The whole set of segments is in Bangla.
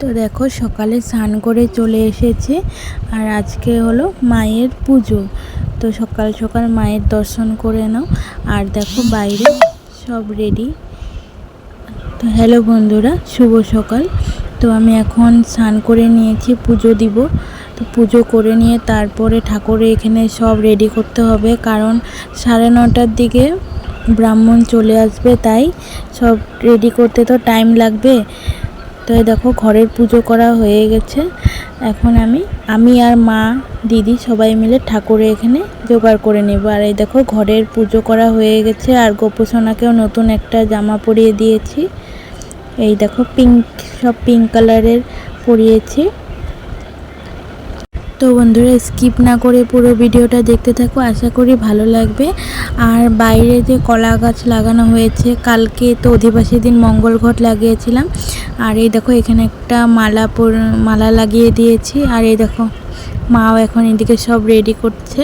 তো দেখো সকালে স্নান করে চলে এসেছি আর আজকে হলো মায়ের পুজো। তো সকাল সকাল মায়ের দর্শন করে নাও। আর দেখো বাইরে সব রেডি তো হ্যালো বন্ধুরা, শুভ সকাল। তো আমি এখন স্নান করে নিয়েছি, পুজো দিব। তো পুজো করে নিয়ে তারপরে ঠাকুরের এখানে সব রেডি করতে হবে। কারণ সাড়ে নটার দিকে ব্রাহ্মণ চলে আসবে, তাই সব রেডি করতে তো টাইম লাগবে। তো এই দেখো ঘরের পুজো করা হয়ে গেছে। এখন আমি আমি আর মা, দিদি সবাই মিলে ঠাকুরে এখানে জোগাড় করে নেব। আর এই দেখো ঘরের পুজো করা হয়ে গেছে। আর গোপোষণাকেও নতুন একটা জামা পরিয়ে দিয়েছি। এই দেখো পিঙ্ক সব পিঙ্ক কালারের পরিয়েছি। তো বন্ধুরা স্কিপ না করে পুরো ভিডিওটা দেখতে থাকো, আশা করি ভালো লাগবে। আর বাইরে যে কলা গাছ লাগানো হয়েছে, কালকে তো অধিবাসী দিন মঙ্গল ঘট লাগিয়েছিলাম। আর এই দেখো, এখানে একটা মালা মালা লাগিয়ে দিয়েছি। আর এই দেখো, মাও এখন এদিকে সব রেডি করছে।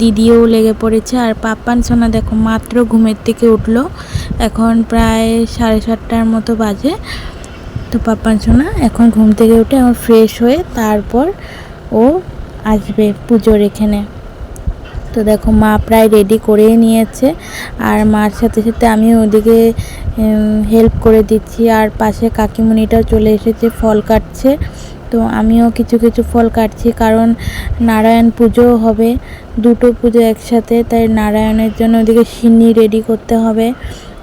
দিদিও লেগে পড়েছে। আর পাপ্পান সোনা দেখো, মাত্র ঘুমের থেকে উঠল। এখন প্রায় সাড়ে সাতটার মতো বাজে। তো পাপ্পান সোনা এখন ঘুম থেকে উঠে, এখন ফ্রেশ হয়ে তারপর ও আসবে পুজোর এখানে। তো দেখো মা প্রায় রেডি করেই নিয়েছে। আর মার সাথে সাথে আমি ওদিকে হেল্প করে দিচ্ছি। আর পাশে কাকিমণিটাও চলে এসেছে, ফল কাটছে। তো আমিও কিছু কিছু ফল কাটছি, কারণ নারায়ণ পুজো হবে, দুটো পুজো একসাথে। তাই নারায়ণের জন্য ওদিকে সিন্নি রেডি করতে হবে।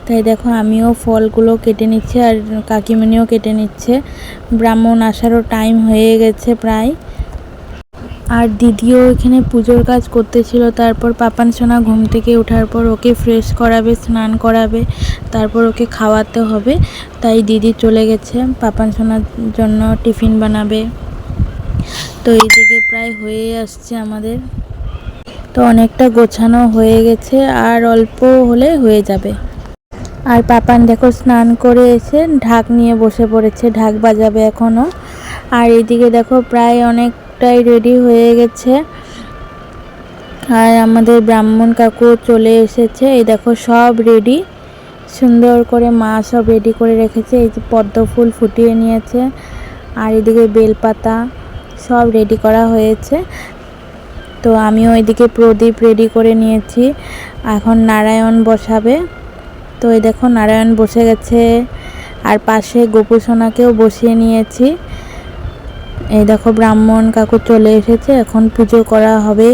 তাই দেখো আমিও ফলগুলো কেটে নিচ্ছি, আর কাকিমণিও কেটে নিচ্ছে। ব্রাহ্মণ আসারও টাইম হয়ে গেছে প্রায়। আর দিদিও এখানে পুজোর কাজ করতেছিল। তারপর পাপান সোনা ঘুম থেকে ওঠার পর ওকে ফ্রেশ করাবে, স্নান করাবে, তারপর ওকে খাওয়াতে হবে। তাই দিদি চলে গেছে। পাপান সোনার জন্য টিফিন বানাবে। তো এইদিকে প্রায় হয়ে আসছে আমাদের। তো অনেকটা গোছানো হয়ে গেছে আর অল্প হলে হয়ে যাবে। আর পাপান দেখো স্নান করে এসে ঢাক নিয়ে বসে পড়েছে। ঢাক বাজাবে এখনও আর এইদিকে দেখো প্রায় অনেকটাই রেডি হয়ে গেছে। আর আমাদের ব্রাহ্মণ কাকু চলে এসেছে। এই দেখো, সব রেডি সুন্দর করে মা সব রেডি করে রেখেছে। এই যে পদ্ম ফুল ফুটিয়ে নিয়েছে। আর এদিকে বেলপাতা সব রেডি করা হয়েছে। তো আমিও এদিকে প্রদীপ রেডি করে নিয়েছি। এখন নারায়ণ বসাবে। তো এই দেখো, নারায়ণ বসে গেছে। আর পাশে গোপুসোনাকেও বসিয়ে নিয়েছি। এই দেখো ব্রাহ্মণ কাকু চলে এসেছে, এখন পুজো করা হবে।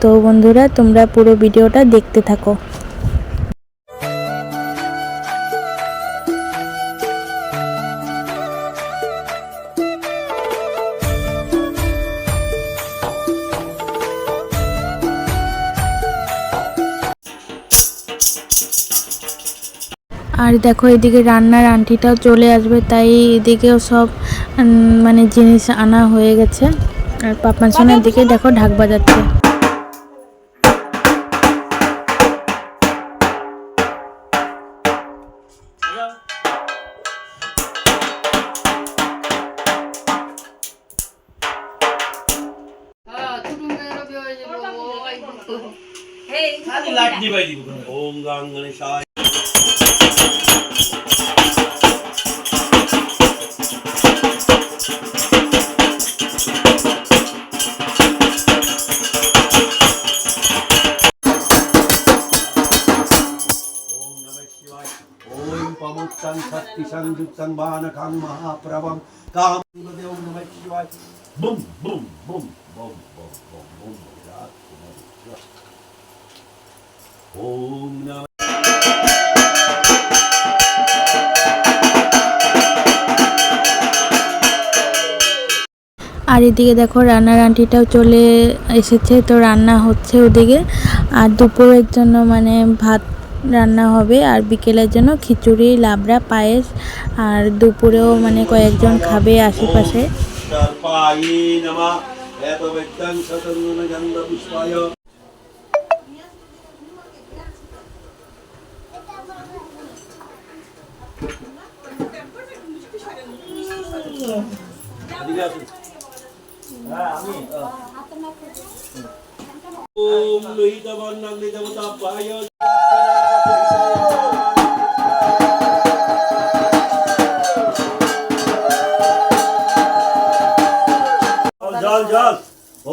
তো বন্ধুরা, তোমরা পুরো ভিডিওটা দেখতে থাকো। আর দেখো এদিকে রান্নার আন্টিটাও চলে আসবে, তাই এদিকেও সব মানে জিনিস আনা হয়ে গেছে। আর পাপান সোনার দিকে দেখো ঢাক বাজাচ্ছে। சங் சக்தி சங்குத்தங் பானகாங் மகாபிரபம் காம் தேவம் நம சிவாய் பும் பும் பும் பும் பும் ஓம் நம আর এদিকে দেখো রান্নার আন্টিটাও চলে এসেছে, তো রান্না হচ্ছে ওদিকে। আর দুপুরের জন্য মানে ভাত রান্না হবে, আর বিকেলের জন্য খিচুড়ি, লাবড়া, পায়েস, আর দুপুরেও মানে কয়েকজন খাবে আশেপাশে। ওম লোহিত বর্ণাং দেবতা পায় জল জল।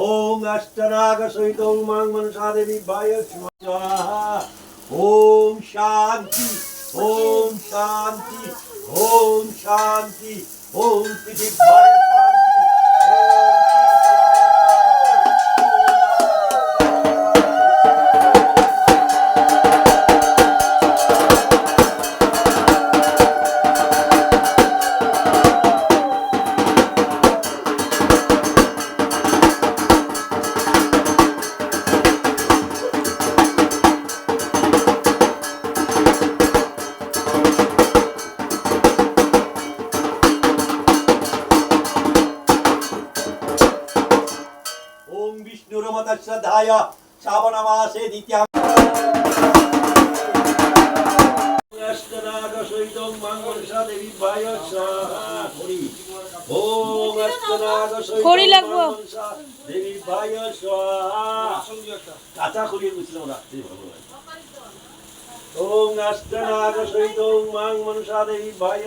ওম অষ্টনাগ সহিত মাং মনসা দেবী স্বাহা। ওম শান্তি ওম শান্তি ওম শান্তি, ওম পৃথিবীর ওম অষ্টনাগ সহিত খড়ি লাগবো। কাঁচা খড়ির মিশ্রণ রাখতে ভালো লাগে ওম অষ্টনাগ সহিত মাং মনসা দেবী বায়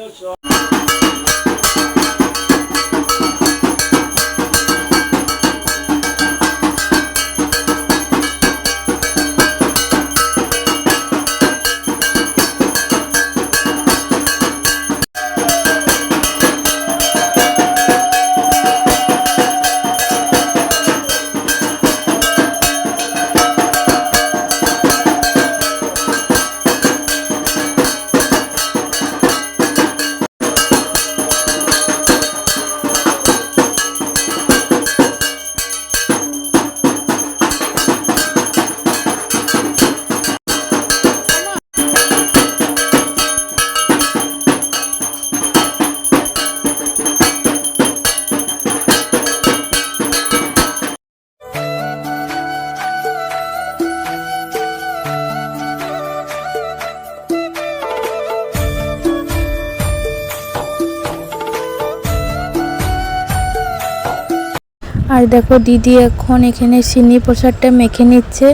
আর দেখো দিদি এখন এখানে সিন্নি প্রসাদটা মেখে নিচ্ছে।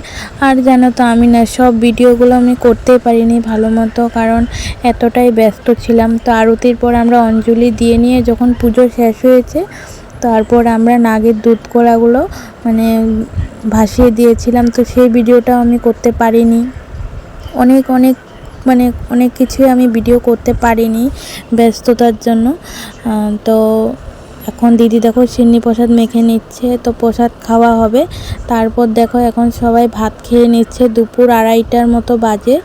আর জানো তো আমি না, সব ভিডিওগুলো আমি করতেই পারিনি ভালো মতো, কারণ এতটাই ব্যস্ত ছিলাম। তো আরতির পর আমরা অঞ্জলি দিয়ে নিয়ে যখন পুজো শেষ হয়েছে, তারপর আমরা নাগের দুধ কড়াগুলো মানে ভাসিয়ে দিয়েছিলাম। তো সেই ভিডিওটাও আমি করতে পারিনি। অনেক অনেক মানে অনেক কিছুই আমি ভিডিও করতে পারিনি ব্যস্ততার জন্য। তো এখন দিদি দেখো সিন্নি প্রসাদ মেখে নিচ্ছে, তো প্রসাদ খাওয়া হবে। তারপর দেখো এখন সবাই ভাত খেয়ে নিচ্ছে, দুপুর আড়াইটার মতো বাজে।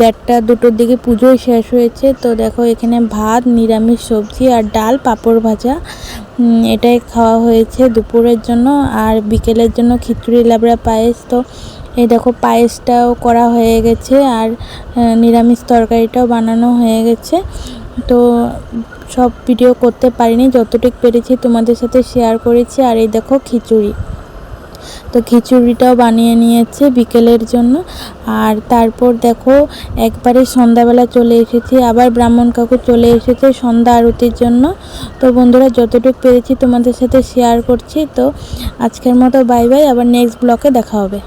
দেড়টা, দুটোর দিকে পুজোই শেষ হয়েছে। তো দেখো এখানে ভাত, নিরামিষ সবজি আর ডাল, পাঁপড় ভাজা। এটাই খাওয়া হয়েছে দুপুরের জন্য। আর বিকেলের জন্য খিচুড়ি লাবড়া পায়েস। তো এই দেখো পায়েসটাও করা হয়ে গেছে আর নিরামিষ তরকারিটাও বানানো হয়ে গেছে। তো সব ভিডিও করতে পারিনি, যতটুকু পেরেছি তোমাদের সাথে শেয়ার করেছি। আর এই দেখো খিচুড়ি। তো খিচুড়িটাও বানিয়ে নিয়েছে বিকেলের জন্য। আর তারপর দেখো, একবারে সন্ধ্যাবেলা চলে এসেছি, আবার ব্রাহ্মণ কাকু চলে এসেছে সন্ধ্যা আরতির জন্য। তো বন্ধুরা, যতটুকু পেরেছি তোমাদের সাথে শেয়ার করছি। তো আজকের মতো বাই বাই আবার নেক্সট ব্লকে দেখা হবে।